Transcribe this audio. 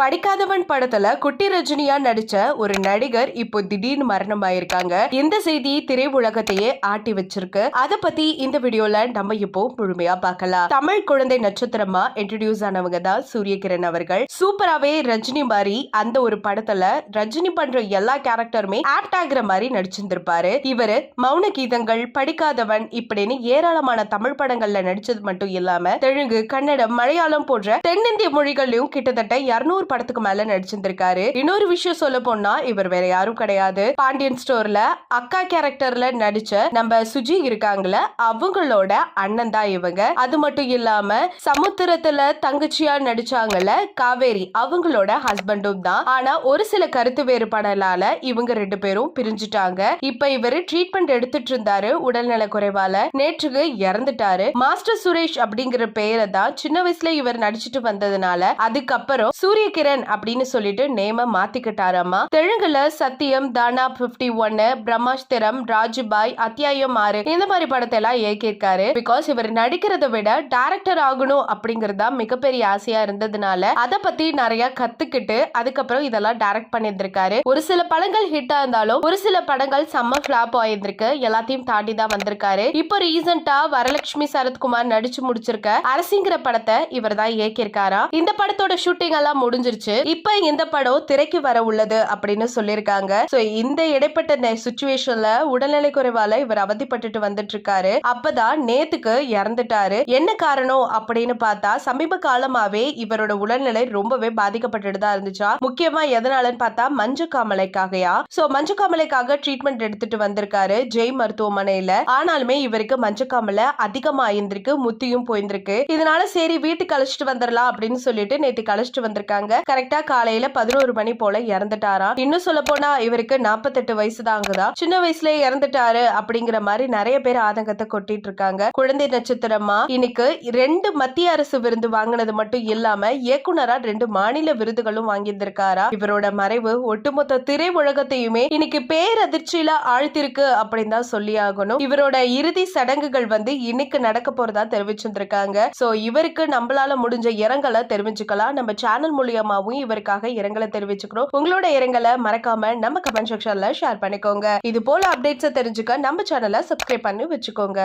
படிக்காதவன் படத்துல குட்டி ரஜினியா நடிச்ச ஒரு நடிகர் இப்போ திடீர்னு மரணம் ஆயிருக்காங்க இந்த செய்தி திரையுலகத்தையே ஆட்டி வச்சிருக்கு. அத பத்தி இந்த வீடியோல நம்ம இப்போ முழுமையா பார்க்கலாம். தமிழ் குழந்தை நட்சத்திரமா இன்ட்ரடியூஸ் ஆனவங்க தான் சூரியகிரண் அவர்கள். சூப்பராவே ரஜினி மாதிரி அந்த ஒரு படத்துல ரஜினி பண்ற எல்லா கேரக்டருமே ஆப்ட் ஆகுற மாதிரி நடிச்சிருந்திருப்பாரு. இவரு மௌன கீதங்கள் படிக்காதவன் இப்படின்னு ஏராளமான தமிழ் படங்கள்ல நடிச்சது மட்டும் இல்லாம தெலுங்கு கன்னடம் மலையாளம் போன்ற தென்னிந்திய மொழிகள்லயும் கிட்டத்தட்ட நூறு படத்துக்கு மேல நடிச்சிருந்திருக்காரு. இன்னொரு விஷயம் சொல்ல போனா இவர் வேற யாரும் கிடையாது. பாண்டியன் ஸ்டோர்ல அக்கா கேரக்டர்ல நடிச்ச நம்ம சுஜி இருக்காங்கள அவங்களோட அண்ணன் தான் இவங்க. அது மட்டும் இல்லாம சமுத்திரத்துல தங்கச்சியா நடிச்சாங்கல்ல காவேரி அவங்களோட ஹஸ்பண்டும் தான். ஆனா ஒரு சில கருத்து வேறுபாடலால இவங்க ரெண்டு பேரும் பிரிஞ்சுட்டாங்க. இப்ப இவரு ட்ரீட்மெண்ட் எடுத்துட்டு இருந்தாரு உடல்நல குறைவால. நேற்றுக்கு இறந்துட்டாரு. மாஸ்டர் சுரேஷ் அப்படிங்கிற பெயரை தான் சின்ன வயசுல இவர் நடிச்சிட்டு வந்ததுனால அதுக்கப்புறம் சூரிய கிரண் அப்படின்னு சொல்லிட்டு நேம மாத்திக்கிட்டாராமா. தெலுங்குல சத்தியம் தானா பிப்டி ஒன்னு பிரம்மாஸ்திரம் ராஜுபாய் அத்தியாயம் ஆறு. இந்த மாதிரி படத்தை எல்லாம் இயக்கியிருக்காரு. பிகாஸ் இவர் நடிக்கிறத விட டேரக்டர் ஆகணும் அப்படிங்கறதா மிகப்பெரிய ஆசையா இருந்ததுனால அதை பத்தி நிறைய கத்துக்கிட்டு அதுக்கப்புறம் இதெல்லாம் டைரக்ட் பண்ணியிருந்திருக்காரு. ஒரு சில படங்கள் ஹிட்டா இருந்தாலும் ஒரு சில படங்கள் செம்ம ஃபிளாப் ஆயிருந்திருக்கு. எல்லாத்தையும் தாண்டி தான் வந்திருக்காரு. இப்போ ரீசெண்டா வரலட்சுமி சரத்குமார் நடிச்சு முடிச்சிருக்க அரசிங்கிற படத்தை இவர் தான் இயக்கியிருக்காரா. இந்த படத்தோட ஷூட்டிங் எல்லாம் முடிஞ்சு முடிஞ்சிருச்சு இப்ப இந்த படம் திரைக்கு வர உள்ளது அப்படின்னு சொல்லியிருக்காங்க. சோ இந்த இடைப்பட்ட சுச்சுவேஷன்ல உடல்நிலை குறைவால இவர் அவதிப்பட்டுட்டு வந்துட்டு இருக்காரு அப்பதான் நேத்துக்கு இறந்துட்டாரு. என்ன காரணம் அப்படின்னு பார்த்தா சமீப காலமாவே இவரோட உடல்நிலை ரொம்பவே பாதிக்கப்பட்டுட்டு தான் இருந்துச்சா. முக்கியமா எதனாலன்னு பார்த்தா மஞ்சு காமலைக்காகயா சோ மஞ்சு காமலைக்காக ட்ரீட்மெண்ட் எடுத்துட்டு வந்திருக்காரு ஜெய் மருத்துவமனையில. ஆனாலுமே இவருக்கு மஞ்சு காமலை அதிகமா இருந்திருக்கு முத்தியும் போயிருந்திருக்கு. இதனால சரி வீட்டுக்கு அழைச்சிட்டு வந்துடலாம் அப்படின்னு சொல்லிட்டு நேத்து அழைச்சிட்டு வந்திருக்காங்க. கரெக்டா காலையில பதினோரு மணி போல இறந்துட்டாராம் இன்னும் சொல்ல போனா இவருக்கு நாற்பத்தெட்டு வயசு தாங்குதா சின்ன வயசுல இறந்துட்டாரு அப்படிங்கிற மாதிரி நிறைய பேர் ஆதங்கத்தை கொட்டிட்டு இருக்காங்க. குழந்தை நட்சத்திரமா? இன்னைக்கு ரெண்டு மத்திய அரசு விருது வாங்கினது மட்டும் இல்லாம இயக்குனரா ரெண்டு மாநில விருதுகளும் வாங்கியிருந்திருக்காரா? இவரோட மறைவு ஒட்டுமொத்த திரை உலகத்தையுமே இன்னைக்கு பேரதிர்ச்சியில ஆழ்த்திருக்கு அப்படின்னு தான் சொல்லி ஆகணும் இவரோட இறுதி சடங்குகள் வந்து இன்னைக்கு நடக்க போறதா தெரிவிச்சிருந்திருக்காங்க. சோ இவருக்கு நம்மளால முடிஞ்ச இரங்கலை தெரிவிச்சுக்கலாம். நம்ம சேனல் மூலமாவும் இவருக்காக இரங்கலை தெரிவிச்சுக்கிறோம். உங்களோட இரங்கலை மறக்காம நம்ம கமெண்ட் செக்ஷன்ல ஷேர் பண்ணிக்கோங்க. இது போல அப்டேட்ஸை தெரிஞ்சுக்க நம்ம சேனலை சப்ஸ்கிரைப் பண்ணி வச்சுக்கோங்க.